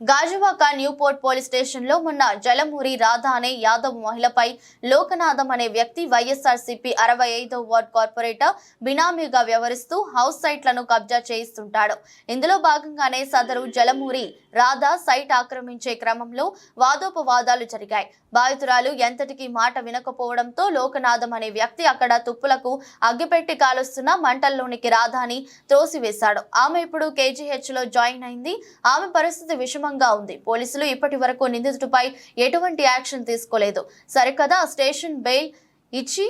Gajuwaka Newport police స్టేషన్లో మొన్న జలమూరి రాధా అనే యాదవ్ మహిళపై లోకనాథం అనే వ్యక్తి వైఎస్ఆర్ సిపి అరవై ఐదో వార్డ్ కార్పొరేటర్ బినామీగా వ్యవహరిస్తూ హౌస్ సైట్లను కబ్జా చేయిస్తుంటాడు. ఇందులో భాగంగానే సదరు జలమూరి రాధా సైట్ ఆక్రమించే క్రమంలో వాదోపవాదాలు జరిగాయి. బాధితురాలు ఎంతటికి మాట వినకపోవడంతో లోకనాథం అనే వ్యక్తి అక్కడ తుప్పులకు అగ్గిపెట్టి కాలుస్తున్న మంటల్లోనికి రాధాని త్రోసివేశాడు. ఆమె ఇప్పుడు కేజీహెచ్లో జాయిన్ అయింది. ఆమె పరిస్థితి సజీవంగా ఉంది. పోలీసులు ఇప్పటి వరకు నిందితుడిపై ఎటువంటి యాక్షన్ తీసుకోలేదు. సరికదా స్టేషన్ బెయిల్ ఇచ్చి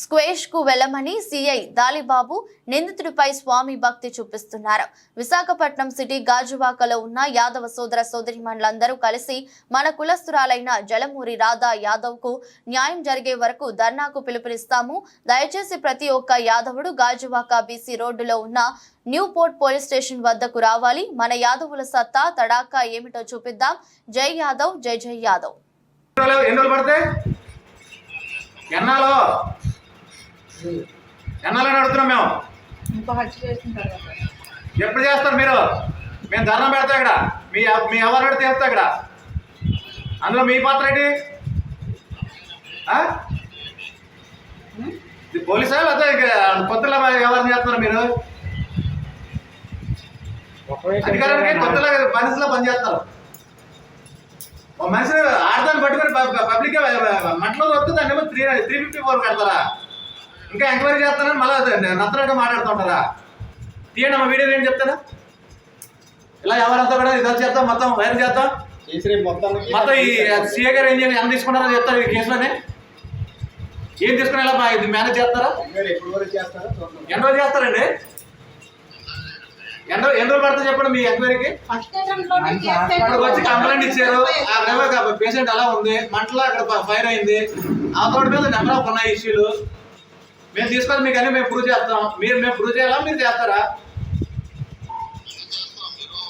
స్క్వేష్కు వెళ్ళమని సిఐ దాలిబాబు నిందితుడిపై స్వామి భక్తి చూపిస్తున్నారు. విశాఖపట్నం సిటీ గాజువాకలో ఉన్న యాదవ సోదర సోదరిమణులందరూ కలిసి మన కులస్తురాలైన జలమూరి రాధా యాదవ్కు న్యాయం జరిగే వరకు ధర్నాకు పిలుపునిస్తాము. దయచేసి ప్రతి ఒక్క యాదవుడు గాజువాక బీసీ రోడ్డులో ఉన్న న్యూ పోర్ట్ పోలీస్ స్టేషన్ వద్దకు రావాలి. మన యాదవుల సత్తా తడాకా ఏమిటో చూపిద్దాం. జై యాదవ్ జై జై యాదవ్. ఎన్నాలో ఎన్నాలని అడుగుతున్నాం మేము? ఎప్పుడు చేస్తారు మీరు? మేము ధర్నా పెడతాం ఇక్కడ. మీ మీ ఎవరు అడిగితే చేస్తాం ఇక్కడ. అందులో మీ పాత్ర ఏంటి? పోలీసా లేకపోతే ఇక కొత్తలా ఎవరిని చేస్తున్నారు మీరు? అధికారానికి కొత్తలా మనిషిలో పనిచేస్తారు ఒక మనిషిని ఆడదాన్ని పట్టుకొని పబ్లిక్ మంటలో వస్తే దాన్ని ఏమో త్రీ త్రీ ఫిఫ్టీ ఫోర్ కడతారా? ఇంకా ఎంక్వైరీ చేస్తానని మళ్ళీ నత్తనట్టు మాట్లాడుతుంటారా తీయండి అమ్మ వీడియో ఏం చెప్తారా? ఇలా ఎవరంతా కూడా ఇదంతా చేద్దాం మొత్తం వైర్ చేద్దాం. చేసిన మొత్తానికి మొత్తం ఈ సీఏ గారు ఏం చేయాలి? ఎంత తీసుకున్నారో? చెప్తారు ఈ కేసులోనే? ఏం తీసుకుని ఎలా ఇది మేనేజ్ చేస్తారా? మీరు ఎప్పుడు వరకు చేస్తారో చూద్దాం. ఎన్ని రోజులు చేస్తారండి? ఎన్ని రోజులు ఎన్ని రోజులు పడుతుంది చెప్పండి మీ ఎంక్వైరీకి? చేస్తే అక్కడికి వచ్చి కంప్లైంట్ ఇచ్చారు. ఆ పేషెంట్ అలా ఉంది. మంటలో అక్కడ ఫైర్ అయింది. ఆ తోటి మీద నెంబర్ ఆఫ్ ఉన్నాయి ఇష్యూలు. మేము తీసుకొని మీకు అన్ని మేము ప్రూవ్ చేస్తాం. మీరు మేము ప్రూవ్ చేయాలా మీరు చేస్తారా?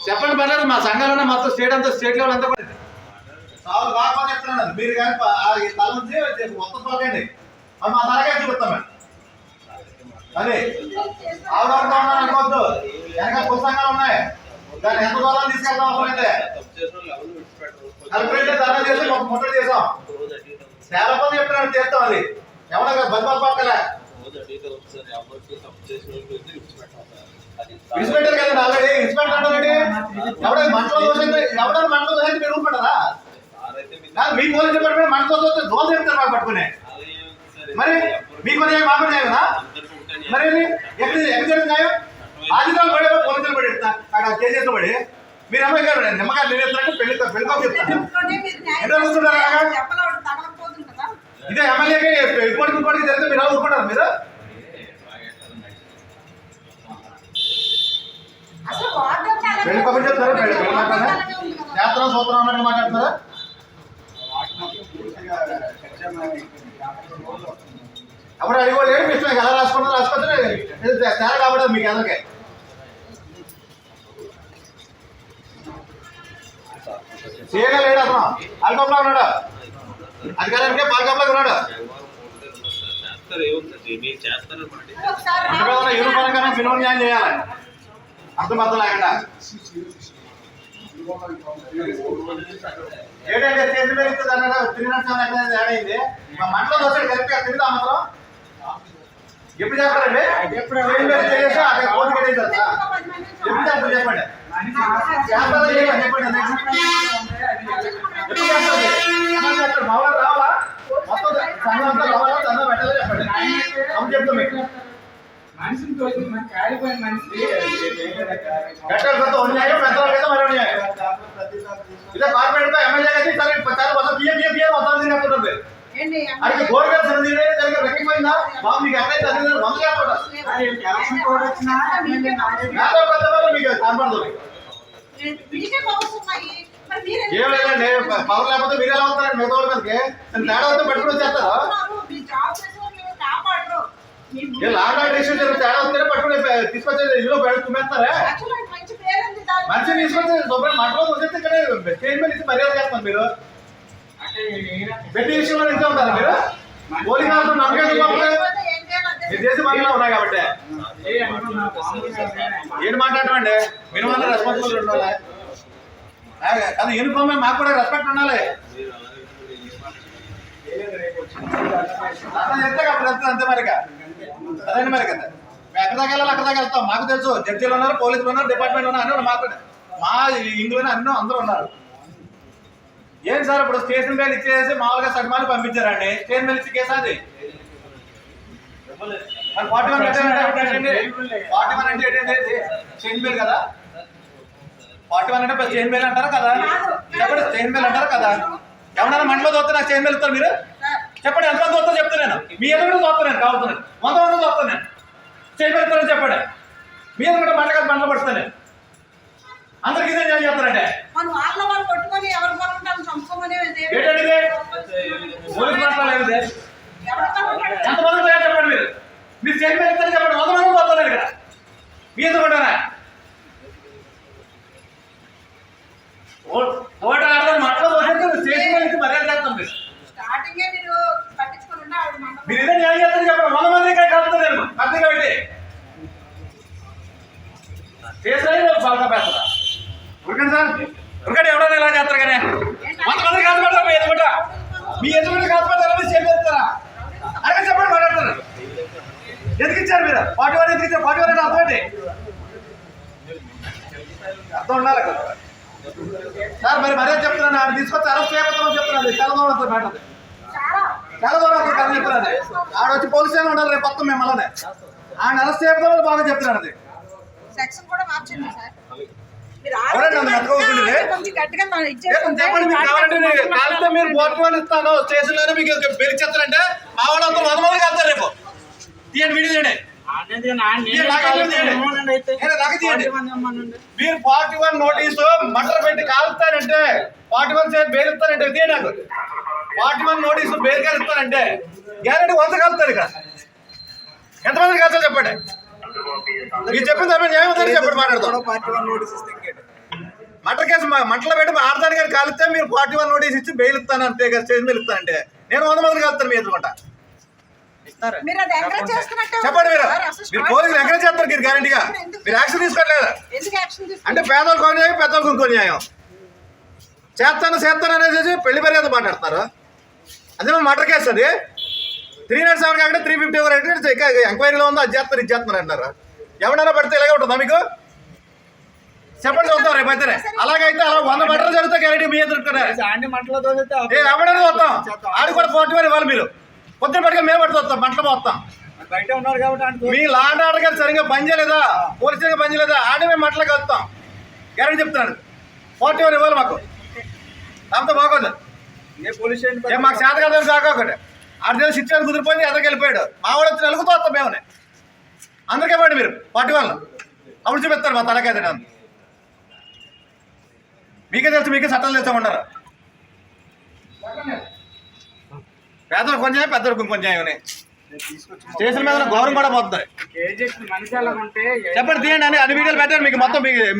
చెప్పండి పర్లేదు మా సంఘాలు మొత్తం స్టేట్ అంతా స్టేట్ లెవెల్ అంతా కూడా. సాగు బాగా చెప్తున్నాను మీరు కానీ ప- ఆ ఈ తల నుంచి మొత్తం పోకండి అది మా తలకే చూపిస్తాం మేము. అదే. ఆవిడ ఉన్నాను అనుకోవద్దు. వెనక పుస్తకాలు ఉన్నాయి. దాన్ని ఎంత దూరం తీసుకెళ్తాం అవసరం అయితే కలిపి ధర్నా చేసి ఒక ముట్టడి చేసాం. చాలా మంది చెప్తున్నాడు చేస్తాం అది. ఎవరైనా బంద్ ఇన్స్పెక్టర్ కదండి ఆల్రెడీ ఇన్స్పెక్టర్ అంటే? ఎవడైనా మంటలో దోషంటే ఎవడైనా మంటలో దోషంటే మీరు ఊరుకుంటారా? కాదు, మీ పోలీస్ డిపార్ట్మెంట్ మంటలో దోస్తే దోష చెప్తారు మాకు పట్టుకునే. మరి మీకు మాకు కదా? మరి? ఎక్కడ ఎక్కడ జరిగింది న్యాయం? ఆదివారం పడే పోలీసులు పడి అక్కడ కేసీఎస్ పడి. మీరు అమ్మాయి గారు నిమ్మకాయలు నేను పెళ్ళి పెళ్ళి చెప్తాను అటెంప్ట్లోనే మీరు ఇదే ఎమ్మెల్యేకి ఇప్పటికి ఇప్పటికి జరిగితే మీరు ఎలా ఊరుకుంటారు మీరు? పెళ్ళి కబుర్లు చెప్తారా? పెళ్ళి పెళ్ళి మాట్లాడారా సూత్రం అన్నట్టు మాట్లాడుతున్నారా అప్పుడు అడిగోళ్ళు ఏంటి మీకు ఎలా రాసుకున్నారు రాసుకుంటే ఇది తేడా కాబట్టి మీకు ఎదరికే సీఏగా లేడు అతను. అల్కంలో ఉన్నాడు. అధికారానికే పాల్కంలో ఉన్నాడు యూనిఫామ్ కన్నా మినిమం న్యాయం చేయాలి? అర్థం అర్థం లేకుండా ఏంటంటే చేతి మీద ఇస్తే తిరిగినట్టు ఎక్కడ మా మంటలో కరెక్ట్గా తిరుగుతా మాత్రం? ఎప్పుడు చెప్పారండి ఎప్పుడు అక్కడ కోర్టు కట్టేది ఎప్పుడు చెప్పండి. చెప్పండి. ఎప్పుడు చేస్తారు ఏమని చేస్తారు? మా వాళ్ళు రావాలా మొత్తం సంఘం అంతా రావాలా దందా పెట్టాలా చెప్పండి అవును చెప్తాం మీకు మనిషిని తోసి మన కాలిపోయిన మనిషి గట్టాలు కొంత ఉన్నాయో పెద్దవాళ్ళు కదా మరి ఉన్నాయి ఇదే కార్పొరేట్ ఎమ్మెల్యే కదా సరే చాలా వస్తుంది బియ్యం బియ్యం బియ్యం వస్తుంది తినేస్తుంది ఏంటి అడిగి గవర్నమెంట్ సరిదినే జరిగే రెక్కిపోయిందా బాబు మీకు ఎక్కడైతే అది వంద లేకుండా ఎలక్షన్ కోడ్ వచ్చినా ఎమ్మెల్యే నాయకుడు నాతో పెద్ద వాళ్ళు మీకు కనపడదు మీకే లేదండి పవర్ లేకపోతే మీరు ఎలా ఉంటారండి మిగతా వాళ్ళ మీదకి? తేడా వస్తే పెట్టుకుని వచ్చేస్తారా? లాంగ్ ఆర్డర్ ఇష్యూ జరిగితే తేడా వస్తేనే పట్టుకుని తీసుకొచ్చి తుమ్మేస్తారా యాక్చువల్గా మంచి తీసుకొచ్చి శుభ్రం మంటలో వచ్చేస్తే ఇక్కడ స్టేట్మెంట్ ఇచ్చి మర్యాద చేస్తారు మీరు. పెట్టి విషయంలో ఇంట్లో ఉంటారా మీరు? పోలీసు నమ్మకం మీరు చేసే పనిలో ఉన్నాయి కాబట్టి? ఏం మాట్లాడమండి మినిమం రెస్పాన్సిబిలిటీ ఉండాలి? అది యూనిఫామ్ మాకు కూడా రెస్పెక్ట్ ఉండాలి. చెప్తే అప్పుడు అంతే మరి అదే మరి కదా మేము ఎక్కడ దాకా వెళ్ళాలి అక్కడ దాకా వెళ్తాం. మాకు తెలుసు జడ్జీలు ఉన్నారు పోలీసులు ఉన్నారు డిపార్ట్మెంట్ ఉన్నారు అన్నీ మాకు మా ఇంగ్లోనే అన్నీ అందరూ ఉన్నారు. ఏం సార్ ఇప్పుడు స్టేషన్ బెల్ ఇచ్చేసి మామూలుగా సగమాలు పంపించారండి? స్టేషన్ బెల్ ఇచ్చి కేసు అది? ఫార్టీ వన్ ఏంటండి ఫార్టీ వన్ అంటే ఏంటండి స్టేషన్ బెల్ కదా? ఫార్టీ వన్ అంటే స్టేషన్ బెల్ అంటారా కదా? చెప్పండి స్టేషన్ బెల్ అంటారా కదా? ఎవరైనా మంటలో చూస్తే నాకు స్టేషన్ బెల్ ఇస్తారు మీరు? చెప్పండి ఎంతమంది చూస్తా చెప్తాను నేను. మీ ఎదురు కూడా చూస్తాను నేను కావుతున్నాను వంద మంది చూస్తాను నేను. స్టేషన్ బెల్ ఇస్తారని చెప్పండి. మీ ఎదురు కూడా మంట కాదు మంటలో పడుతాను నేను. అందరికి ఇదే నేను చెప్తానంటే పోలీస్ మాట్లాడలేదు. ఎంతమంది చెప్పండి మీరు. మీరు స్టేట్ మీద ఇస్తారు చెప్పండి. వంద మంది పోతున్నారు ఇక్కడ. మీ ఎందుకుంటారా ఓటర్ ఆడదాం మాట్లాడదు స్టేషన్ ఇచ్చి మర్యాద చేస్తాం మీరు స్టార్టింగే మీరు పట్టించుకుని ఉంటే ఆవిడ మంట మీరు ఇదే న్యాయం చేస్తారు చెప్పండి వంద మంది ఇక్కడ కలుపుతారు నేను పత్రిక పెట్టి చేసాయి బాగా పెడతారా? ఉరకండి సార్. ఉరకండి. ఎవడైనా ఇలా చేస్తారు కానీ. వంద మంది కాదు పెడతారు మీ ఎదుగుంటా మీ ఎదుగుంట కాదు పెడతారా మీరు అదే చెప్పండి మాట్లాడతారు. వన్ అంటే అర్థం ఏంటి అర్థం ఉండాలి కదా. సార్ మరి మరే చెప్తున్నాను. ఆడ తీసుకొచ్చి అరెస్ట్ చేయబోతామని చెప్తున్నాను చాలా దూరం వస్తుంది మ్యాటర్ చాలా దూరం వస్తుంది కదా చెప్తున్నాను ఆడ వచ్చి పోలీస్ స్టేషన్ ఉండాలి రేపు మొత్తం మేము అలానే. ఆయన అరెస్ట్ చేయబోతామని బాగా చెప్తున్నాను అది. సెక్షన్ కూడా మార్చండి సార్. మీరు మీకు మీకు బెరిచేస్తానంటే మా వాళ్ళంతా వంద మందికి వెళ్తారు రేపు. తీయండి వీడియో తీయండి. మంది మీరు ఫార్టీ వన్ నోటీసు మటర్ పెట్టి కాలుస్తారంటే ఫార్టీ వన్ సేపు బెయిల్ ఇస్తారంటే ఇదే నాకు ఫార్టీ వన్ నోటీసు బెయిల్ గారు ఇస్తారంటే గ్యారెంటీ వంద కలుస్తారు ఇక్కడ ఎంతమంది కలుస్తారు చెప్పండి? మీరు చెప్పిన తర్వాత ఏమవుతుంది చెప్పండి మాట్లాడతాం మటర్ కేసు మా- మంటలో పెట్టి ఆడదాని గారు కాలిస్తే మీరు ఫార్టీ వన్ నోటీస్ ఇచ్చి బెయిల్ ఇస్తాను అంతే కదా స్టేజ్ బెయిల్ ఇస్తానంటే. నేను వంద మంది కలుస్తాను మీ ఎదురుకుంటా. మీరు అది ఎంకరేజ్ చేస్తున్నట్టే ఉంది. చెప్పండి మీరు మీరు పోలీసులు ఎంకరేజ్ చేస్తారు మీరు గ్యారంటీగా మీరు యాక్షన్ తీసుకోవట్లేదు ఎందుకు యాక్షన్ తీసుకుంటారు అంటే పేదలకు ఒక న్యాయం పెద్దలకు ఇంకో న్యాయం. చేస్తాను చేస్తాను అనేది పెళ్ళి మర్యాద మాట్లాడుతున్నారు? అదే మటర్ కేసు అది త్రీ నాట్ సెవెన్ కాకుండా త్రీ ఫిఫ్టీ ఫోర్ ఇంకా ఎంక్వైరీలో ఉందో? అది చేస్తారు ఇది చేస్తున్నారు అంటారు ఎవరైనా పడితే ఇలాగే ఉంటుందా మీకు? చెప్పండి చూద్దాం రేపు అయితే అలాగైతే అలా వంద మటర్లు జరిగితే గ్యారెంటీ మీ ఎదుర్కొన్నారు ఎవడని చూస్తాం ఆడు కూడా ఫోర్టీ వన్ ఇవ్వాలి మీరు. పొద్దున పట్టుకొని మేము పడుతూ వస్తాం మంటలు పోతాం బయట ఉన్నారు కాబట్టి మీ లాండ్ ఆర్డర్ గారు సరిగ్గా పనిచేయలేదా పోలీసు సరిగ్గా పనిచేయలేదా ఆడి మేము మంటలు కలుస్తాం గ్యారెంటీ చెప్తున్నాను ఫార్టీ వన్ ఇవ్వాలి మాకు. అంత బాగోదు. మాకు చేత కదా కాక ఒకటి. ఆడ తెలిసి ఇచ్చారు కుదిరిపోయింది ఎదరికి వెళ్ళిపోయాడు. మా వాడు వచ్చి నలుగుతూ వస్తాం మేము అందరికీ ఇవ్వండి మీరు. ఫార్టీ వన్ అప్పుడు చూపిస్తారు మా తలకైతే మీకే తెలుసు మీకే చట్టాలు తెలుసా ఉండరు పేదలు కొంచెం పెద్దలకు కొంచెం స్టేషన్ మీద గౌరవం కూడా పోతుంది. చెప్పండి తీయండి అని అన్ని వీడియోలు పెట్టారు మీకు మొత్తం మీకు